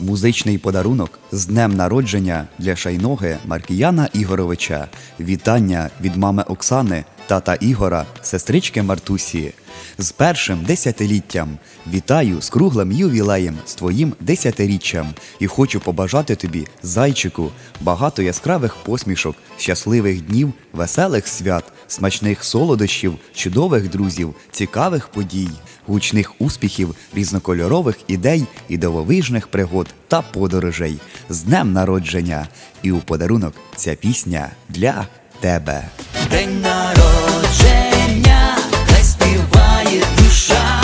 Музичний подарунок з днем народження для шайноги Маркіяна Ігоровича. Вітання від мами Оксани, тата Ігора, сестрички Мартусі. З першим десятиліттям вітаю з круглим ювілеєм з твоїм десятиріччям і хочу побажати тобі, зайчику, багато яскравих посмішок, щасливих днів, веселих свят, смачних солодощів, чудових друзів, цікавих подій, гучних успіхів, різнокольорових ідей і дивовижних пригод та подорожей. З днем народження! І у подарунок ця пісня для тебе. День народження, хай співає душа,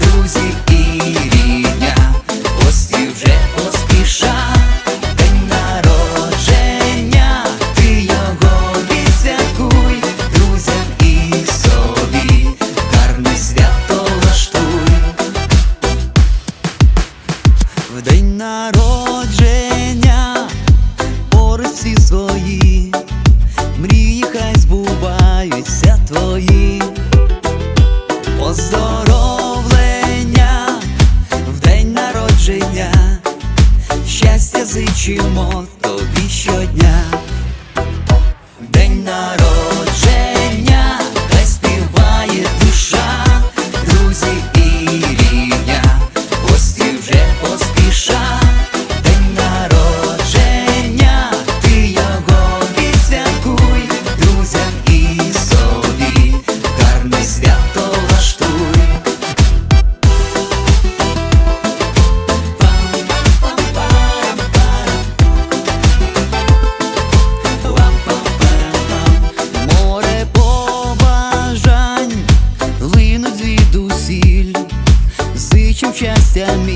друзі і рідня, гості вже поспіша. День народження, ти його відсвяткуй, друзям і собі, гарне свято влаштуй. В день народження, щастя зичимо тобі щодня. День народження,